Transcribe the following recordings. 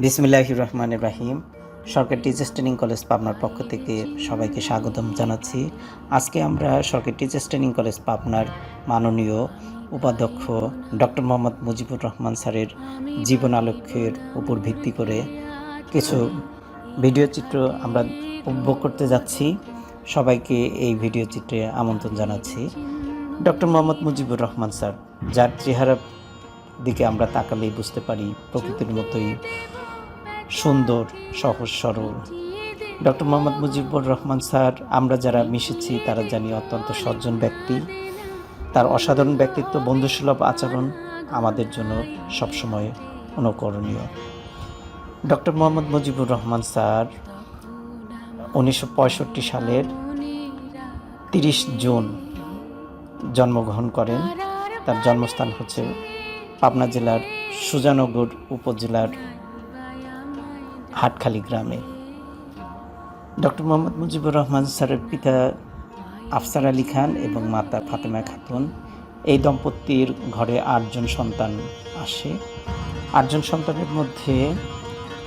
বিসমিল্লাহ রহমান রাহিম। সরকার টিচার্স ট্রেনিং কলেজ পাবনার পক্ষ থেকে সবাইকে স্বাগতম জানাচ্ছি। আজকে আমরা সরকার টিচার্স ট্রেনিং কলেজ পাবনার মাননীয় উপাধ্যক্ষ ডক্টর মোহাম্মদ মুজিবুর রহমান স্যারের জীবন আলোকের উপর ভিত্তি করে কিছু ভিডিও চিত্র আমরা উপভোগ করতে যাচ্ছি। সবাইকে এই ভিডিও চিত্রে আমন্ত্রণ জানাচ্ছি। ডক্টর মোহাম্মদ মুজিবুর রহমান স্যার, যার চেহারা দিকে আমরা তাকালেই বুঝতে পারি প্রকৃতির মতোই সুন্দর, সহজ, সরল। ডক্টর মোহাম্মদ মুজিবুর রহমান স্যার, আমরা যারা মিশেছি, তারা জানি অত্যন্ত সজ্জন ব্যক্তি। তার অসাধারণ ব্যক্তিত্ব, বন্ধুসুলভ আচরণ আমাদের জন্য সবসময় অনুকরণীয়। ডক্টর মোহাম্মদ মুজিবুর রহমান স্যার, উনিশশো পঁয়ষট্টি সালের তিরিশ জুন জন্মগ্রহণ করেন। তার জন্মস্থান হচ্ছে পাবনা জেলার সুজানগর উপজেলার হাটখালি গ্রামে। ডক্টর মোহাম্মদ মুজিবুর রহমান স্যারের পিতা আফসার আলী খান এবং মাতা ফাতেমা খাতুন, এই দম্পতির ঘরে আটজন সন্তান আসে। আটজন সন্তানের মধ্যে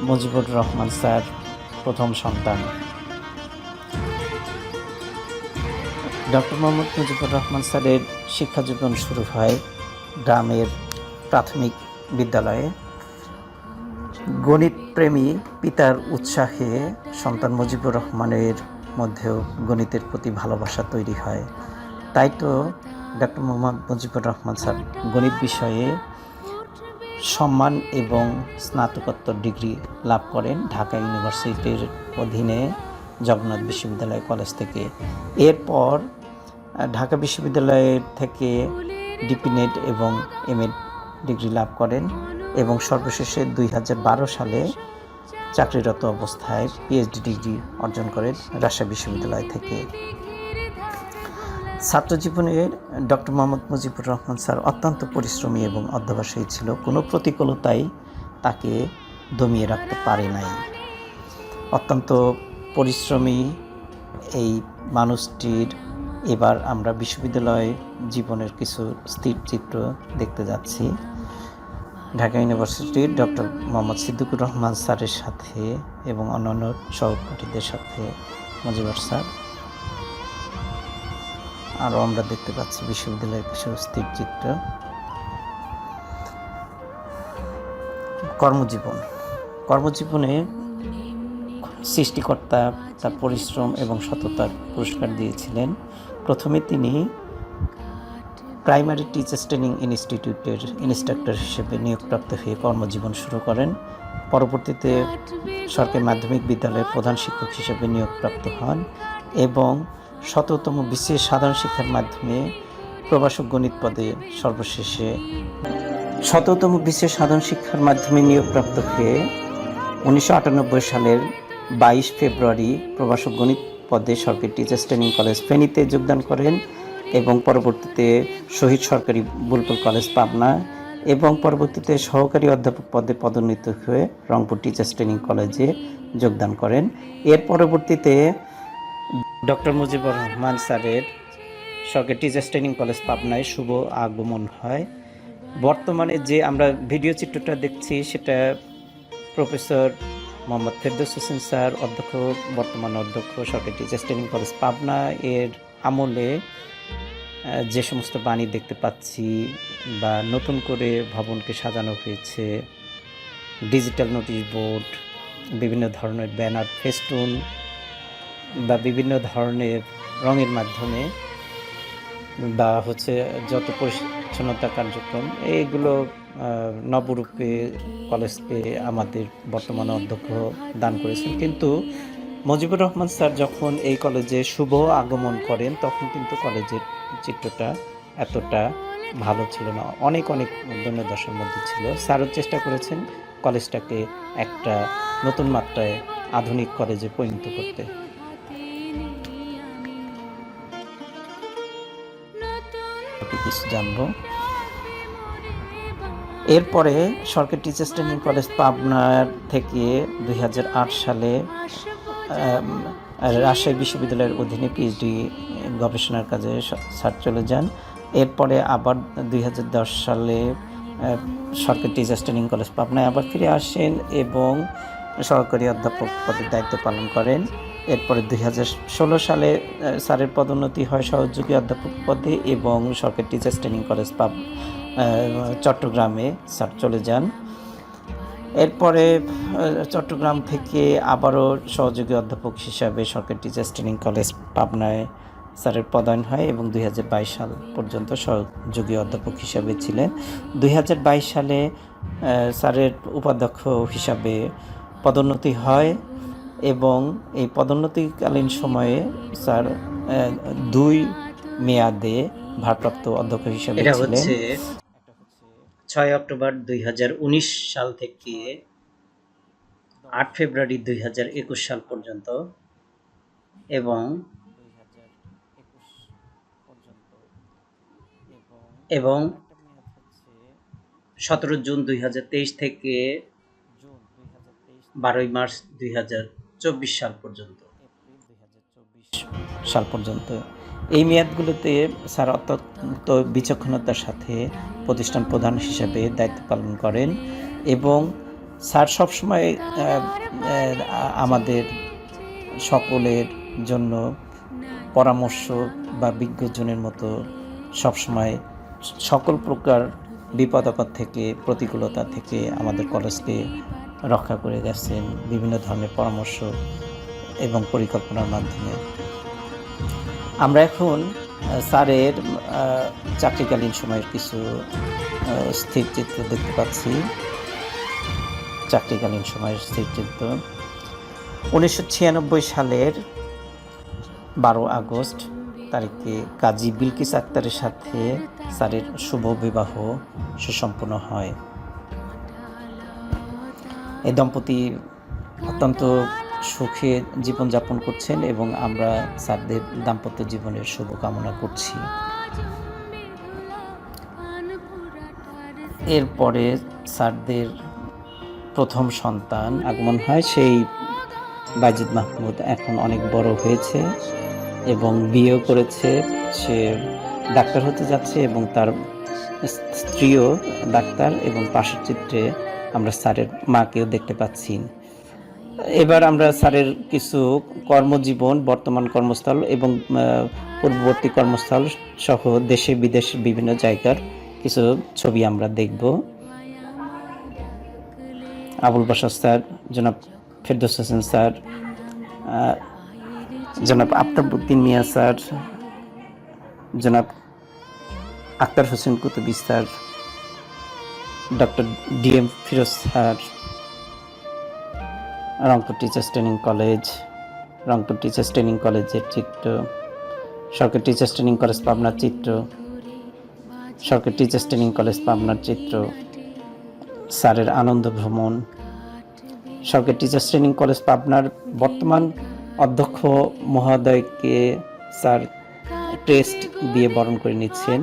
মুজিবুর রহমান স্যার প্রথম সন্তান। ডক্টর মোহাম্মদ মুজিবুর রহমান স্যারের শিক্ষা জীবন শুরু হয় গ্রামের প্রাথমিক বিদ্যালয়ে। গণিত প্রেমী পিতার উৎসাহে সন্তান মুজিবুর রহমানের মধ্যেও গণিতের প্রতি ভালোবাসা তৈরি হয়। তাই তো ডক্টর মোহাম্মদ মুজিবুর রহমান স্যার গণিত বিষয়ে সম্মান এবং স্নাতকোত্তর ডিগ্রি লাভ করেন ঢাকা ইউনিভার্সিটির অধীনে জগন্নাথ বিশ্ববিদ্যালয় কলেজ থেকে। এরপর ঢাকা বিশ্ববিদ্যালয়ের থেকে ডিপিনেট এবং এমএড ডিগ্রি লাভ করেন। এবং সর্বশেষে দুই হাজার বারো সালে চাকরিরত অবস্থায় পিএইচডি ডিগ্রি অর্জন করেন রাজশাহী বিশ্ববিদ্যালয় থেকে। ছাত্র জীবনে ডক্টর মোহাম্মদ মুজিবুর রহমান স্যার অত্যন্ত পরিশ্রমী এবং অধ্যবসায়ী ছিল। কোনো প্রতিকূলতাই তাকে দমিয়ে রাখতে পারে নাই। অত্যন্ত পরিশ্রমী এই মানুষটির এবার আমরা বিশ্ববিদ্যালয় জীবনের কিছু স্থির চিত্র দেখতে যাচ্ছি। ঢাকা ইউনিভার্সিটির ডক্টর মোহাম্মদ সিদ্দিকুর রহমান স্যারের সাথে এবং অন্যান্য সহপাঠীদের সাথে মজিবর স্যার। আরও আমরা দেখতে পাচ্ছি বিশ্ববিদ্যালয়ের কিছু স্থির চিত্র। কর্মজীবন। কর্মজীবনে সৃষ্টিকর্তা তার পরিশ্রম এবং সততার পুরস্কার দিয়েছিলেন। প্রথমে তিনি প্রাইমারি টিচার্স ট্রেনিং ইনস্টিটিউটের ইনস্ট্রাক্টর হিসেবে নিয়োগপ্রাপ্ত হয়ে কর্মজীবন শুরু করেন। পরবর্তীতে সরকারি মাধ্যমিক বিদ্যালয়ের প্রধান শিক্ষক হিসেবে নিয়োগপ্রাপ্ত হন এবং শততম বিশেষ সাধারণ শিক্ষার মাধ্যমে প্রবাসক গণিত পদে সর্বশেষে শততম বিশেষ সাধারণ শিক্ষার মাধ্যমে নিয়োগপ্রাপ্ত হয়ে উনিশশো আটানব্বই সালের বাইশ ফেব্রুয়ারি প্রবাসক গণিত পদে সরকারি টিচার্স ট্রেনিং কলেজ ফেনীতে যোগদান করেন। এবং পরবর্তীতে শহীদ সরকারি বুলবুল কলেজ পাবনা এবং পরবর্তীতে সহকারী অধ্যাপক পদে পদোন্নীত হয়ে রংপুর টিচার্স ট্রেনিং কলেজে যোগদান করেন। এর পরবর্তীতে ডক্টর মুজিবুর রহমান স্যারের সরকারি টিচার্স ট্রেনিং কলেজ পাবনায় শুভ আগমন হয়। বর্তমানে যে আমরা ভিডিও চিত্রটা দেখছি, সেটা প্রফেসর মোহাম্মদ ফেরদৌস হোসেন স্যার, অধ্যক্ষ, বর্তমান অধ্যক্ষ সরকারি টিচার্স ট্রেনিং কলেজ পাবনা এর আমলে যে সমস্ত বাণী দেখতে পাচ্ছি বা নতুন করে ভবনকে সাজানো হয়েছে, ডিজিটাল নোটিশ বোর্ড, বিভিন্ন ধরনের ব্যানার, ফেস্টুন বা বিভিন্ন ধরনের রঙের মাধ্যমে বা হচ্ছে যত পরিচ্ছন্নতা কার্যক্রম এইগুলো নবরূপে কলেজকে আমাদের বর্তমান অধ্যক্ষ দান করেছেন। কিন্তু মুজিবুর রহমান স্যার যখন এই কলেজে শুভ আগমন করেন, তখন কিন্তু কলেজের চিত্রটা এতটা ভালো ছিল না। অনেক অনেক দশার মধ্যে ছিল। স্যারও চেষ্টা করেছেন কলেজটাকে একটা নতুন মাত্রায় আধুনিক কলেজে পরিণত করতে। কিছু জানব। এরপরে সরকারি টিচার্স ট্রেনিং কলেজ পাবনার থেকে দুই হাজার আট সালে রাজশাহী বিশ্ববিদ্যালয়ের অধীনে পিএইচডি গবেষণার কাজে স্যার চলে যান। এরপরে আবার দুই হাজার দশ সালে সরকারি টিচার্স ট্রেনিং কলেজ পাবনায় আবার ফিরে আসেন এবং সহকারী অধ্যাপক পদের দায়িত্ব পালন করেন। এরপরে দুই হাজার ষোলো সালে স্যারের পদোন্নতি হয় সহযোগী অধ্যাপক পদে এবং সরকারি টিচার্স ট্রেনিং কলেজ পাব চট্টগ্রামে স্যার চলে যান। এরপরে চট্টগ্রাম থেকে আবারও সহযোগী অধ্যাপক হিসাবে সরকারি টিচার্স ট্রেনিং কলেজ পাবনায় স্যারের পদায়ন হয় এবং দুই হাজার বাইশ সাল পর্যন্ত সহযোগী অধ্যাপক হিসাবে ছিলেন। দুই হাজার বাইশ সালে স্যারের উপাধ্যক্ষ হিসাবে পদোন্নতি হয় এবং এই পদোন্নতিকালীন সময়ে স্যার দুই মেয়াদে ভারপ্রাপ্ত অধ্যক্ষ হিসাবে ছিলেন। ছয় অক্টোবর দুই হাজার উনিশ সাল থেকে আট ফেব্রুয়ারি দুই হাজার একুশ সাল পর্যন্ত এবং এবং সতেরো জুন দুই হাজার তেইশ থেকে বারোই মার্চ দুই হাজার চব্বিশ সাল পর্যন্ত। সাল পর্যন্ত। এই মেয়াদগুলোতে স্যার অত্যন্ত বিচক্ষণতার সাথে প্রতিষ্ঠান প্রধান হিসেবে দায়িত্ব পালন করেন এবং স্যার সবসময় আমাদের সকলের জন্য পরামর্শ বা বিজ্ঞজনের মতো সবসময় সকল প্রকার বিপদ আপদ থেকে, প্রতিকূলতা থেকে আমাদের কলেজকে রক্ষা করে গেছেন বিভিন্ন ধরনের পরামর্শ এবং পরিকল্পনার মাধ্যমে। আমরা এখন স্যারের চাকরিকালীন সময়ের কিছু স্থির চিত্র দেখতে পাচ্ছি। চাকরিকালীন সময়ের স্থির চিত্র। উনিশশো ছিয়ানব্বই সালের বারো আগস্ট তারিখে কাজী বিলকিস আক্তারের সাথে স্যারের শুভ বিবাহ সুসম্পন্ন হয়। এই দম্পতি অত্যন্ত সুখে জীবনযাপন করছেন এবং আমরা স্যারদের দাম্পত্য জীবনের শুভকামনা করছি। এরপরে স্যারদের প্রথম সন্তান আগমন হয়, সেই বাজিদ মাহমুদ এখন অনেক বড় হয়েছে। এবং বিয়েও করেছে। সে ডাক্তার হতে যাচ্ছে এবং তার স্ত্রীও ডাক্তার এবং পাশের চিত্রে আমরা স্যারের মাকেও দেখতে পাচ্ছি। এবার আমরা স্যারের কিছু কর্মজীবন, বর্তমান কর্মস্থল এবং পূর্ববর্তী কর্মস্থল সহ দেশে বিদেশে বিভিন্ন জায়গার কিছু ছবি আমরা দেখব। আবুল বাসার স্যার, জনাব ফেরদৌস হোসেন স্যার জনাব আফতাবুদ্দিন মিয়া স্যার, জনাব Akhtar Hossain Kutubi sir, doctor DM Firoz sir, Rangpur teachers training college, Rangpur teachers training কলেজের চিত্র, সরকারি টিচার্স ট্রেনিং কলেজ পাবনার চিত্র, সরকারি টিচার্স ট্রেনিং কলেজ পাবনার চিত্র, স্যারের আনন্দ ভ্রমণ, সরকারি টিচার্স ট্রেনিং কলেজ পাবনার বর্তমান অধ্যক্ষ মহোদয়কে স্যার টেস্ট দিয়ে বরণ করে নিচ্ছেন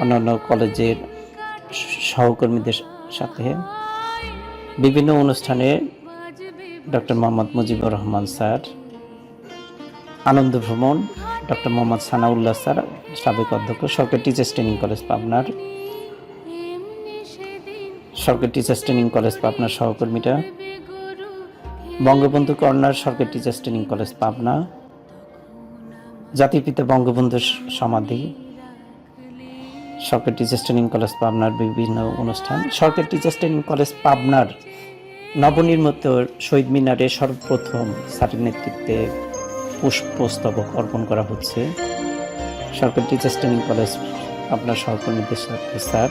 অন্যান্য কলেজের সহকর্মীদের সাথে। বিভিন্ন অনুষ্ঠানে ডক্টর মোহাম্মদ মুজিবুর রহমান স্যার, আনন্দ ভ্রমণ, ডক্টর মোহাম্মদ সানাউল্লাহ স্যার, সাবেক অধ্যক্ষ, সরকারি টিচার্স ট্রেনিং কলেজ পাবনার। সরকারি টিচার্স ট্রেনিং কলেজ পাবনার সহকর্মীরা বঙ্গবন্ধু কর্নার সরকারি টিচার্স ট্রেনিং কলেজ পাবনা। জাতির পিতা বঙ্গবন্ধুর সমাধি। সরকারি টিচার্স ট্রেনিং কলেজ পাবনার বিভিন্ন অনুষ্ঠান। সরকারি টিচার্স ট্রেনিং কলেজ পাবনার নবনির্মিত শহীদ মিনারে সর্বপ্রথম স্যারের নেতৃত্বে পুষ্পস্তবক অর্পণ করা হচ্ছে। সরকারি টিচার্স ট্রেনিং কলেজ আপনার সহকর্মীদের সাথে স্যার,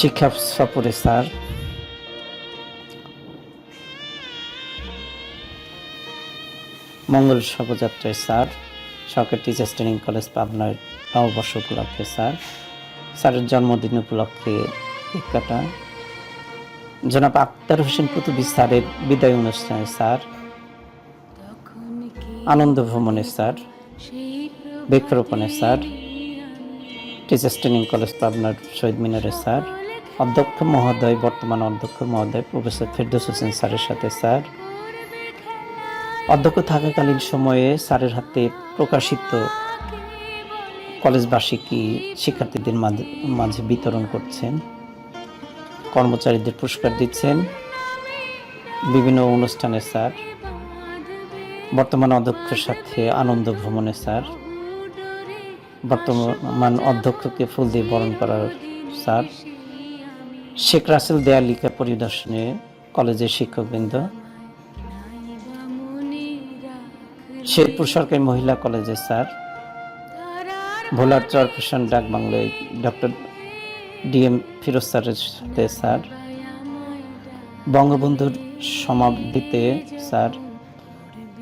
শিক্ষা সফরে স্যার মঙ্গল শোভাযাত্রায় স্যার। সরকারি টিচার্স ট্রেনিং কলেজ পাবনার নববর্ষ উপলক্ষে, স্যার। স্যারের জন্মদিন উপলক্ষে কেক কাটা জনাব আক্তার হোসেন কুতুবি স্যারের বিদায় অনুষ্ঠানে, স্যার। আনন্দ ভ্রমণে, স্যার। বৃক্ষরোপণে, স্যার। টিচার্স ট্রেনিং কলেজ পাবনার শহীদ মিনারে, স্যার। অধ্যক্ষ মহোদয়, বর্তমান অধ্যক্ষ মহোদয়, প্রফেসর ফেরদৌস হোসেন স্যারের সাথে, স্যার। অধ্যক্ষ থাকাকালীন সময়ে স্যারের হাতে প্রকাশিত কলেজবার্ষিকী শিক্ষার্থীদের মাঝে মাঝে বিতরণ করছেন, কর্মচারীদের পুরস্কার দিচ্ছেন, বিভিন্ন অনুষ্ঠানে স্যার, বর্তমান অধ্যক্ষের সাথে আনন্দ ভ্রমণে স্যার, বর্তমান অধ্যক্ষকে ফুল দিয়ে বরণ করার স্যার, শেখ রাসেল দেয়ালিকা পরিদর্শনে কলেজের শিক্ষকবৃন্দ শেরপুর সরকারি মহিলা কলেজে, স্যার। ভোলার চরফেশন ডাক বাংলায় ডক্টর ডিএম ফিরোজ স্যারের সাথে, স্যার। বঙ্গবন্ধুর সমাধিতে, স্যার,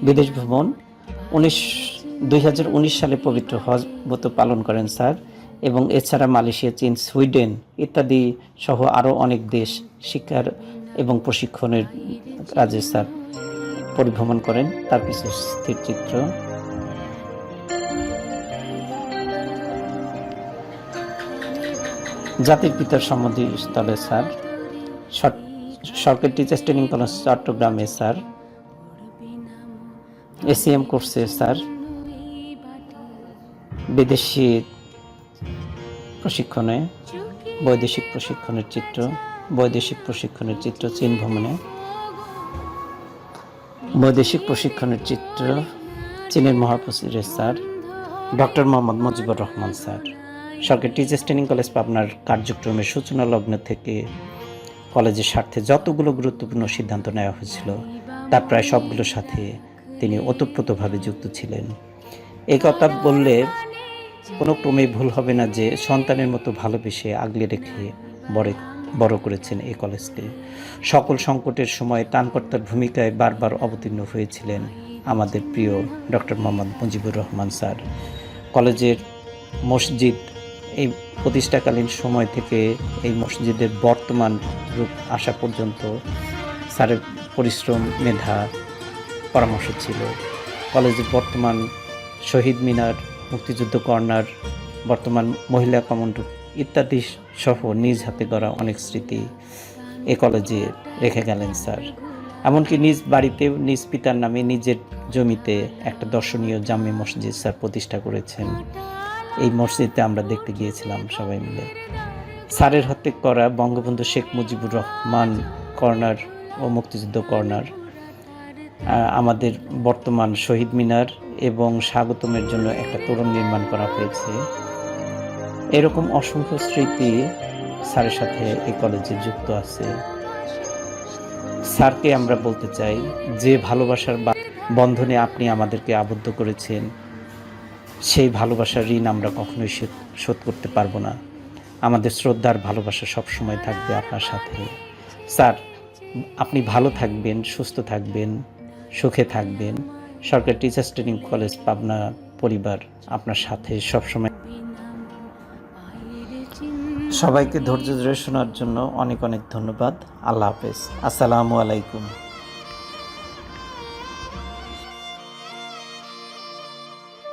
বিদেশ ভ্রমণ উনিশ, দুই সালে পবিত্র হজ ব্রত পালন করেন, স্যার, এবং এছাড়া মালয়েশিয়া, চীন, সুইডেন ইত্যাদি সহ আরও অনেক দেশ শিক্ষার এবং প্রশিক্ষণের কাজে, স্যার। পরিভ্রমণ করেন তার কিছু স্থির চিত্র। জাতির পিতার সমাধিস্থলে স্যার। সর- সরকারি টিচার্স ট্রেনিং কলেজ চট্টগ্রামে, স্যার। এসিএম কোর্সে, স্যার। বিদেশি প্রশিক্ষণে, বৈদেশিক প্রশিক্ষণের চিত্র, বৈদেশিক প্রশিক্ষণের চিত্র চীন ভ্রমণে। বৈদেশিক প্রশিক্ষণের চিত্র চীনের মহাপ্রসিরের sir doctor Mohammad Mujibur Rahman sir. সরকারি টিচার্স ট্রেনিং কলেজ পাবনার কার্যক্রমের সূচনা লগ্ন থেকে কলেজের স্বার্থে যতগুলো গুরুত্বপূর্ণ সিদ্ধান্ত নেওয়া হয়েছিল তার প্রায় সবগুলোর সাথে তিনি ওতপ্রোতভাবে যুক্ত ছিলেন। এই কথা বললে কোনো ক্রমেই ভুল হবে না যে সন্তানের মতো ভালোবেসে আগলে রেখে বড় বড় করেছেন এই কলেজটি। সকল সংকটের সময় ত্রাণকর্তার ভূমিকায় বারবার অবতীর্ণ হয়েছিলেন আমাদের প্রিয় ডক্টর মোহাম্মদ মুজিবুর রহমান স্যার। কলেজের মসজিদ এই প্রতিষ্ঠাকালীন সময় থেকে এই মসজিদের বর্তমান রূপ আসা পর্যন্ত স্যারের পরিশ্রম, মেধা, পরামর্শ ছিল। কলেজের বর্তমান শহীদ মিনার, মুক্তিযুদ্ধ কর্নার, বর্তমান মহিলা কমন রুম ইত্যাদি সহ নিজ হাতে গড়া অনেক স্মৃতি এ কলেজে রেখে গেলেন স্যার। এমনকি নিজ বাড়িতেও নিজ পিতার নামে নিজের জমিতে একটা দর্শনীয় জামে মসজিদ স্যার প্রতিষ্ঠা করেছেন। এই মসজিদে আমরা দেখতে গিয়েছিলাম সবাই মিলে। স্যারের হাতে করা বঙ্গবন্ধু শেখ মুজিবুর রহমান কর্নার ও মুক্তিযুদ্ধ কর্নার আমাদের বর্তমান শহীদ মিনার এবং স্বাগতমের জন্য একটা তোরণ নির্মাণ করা হয়েছে। এরকম অসংখ্য স্মৃতি স্যারের সাথে এই কলেজে যুক্ত আছে। স্যারকে আমরা বলতে চাই, যে ভালোবাসার বন্ধনে আপনি আমাদেরকে আবদ্ধ করেছেন, সেই ভালোবাসার ঋণ আমরা কখনোই শোধ- করতে পারব না। আমাদের শ্রদ্ধার ভালোবাসা সবসময় থাকবে আপনার সাথে। স্যার, আপনি ভালো থাকবেন, সুস্থ থাকবেন, সুখে থাকবেন। সরকারি টিচার্স ট্রেনিং কলেজ পাবনা পরিবার আপনার সাথে সবসময় সবাইকে ধৈর্য ধরে শোনার জন্য অনেক অনেক ধন্যবাদ। আল্লাহ হাফেজ। আসসালামু আলাইকুম।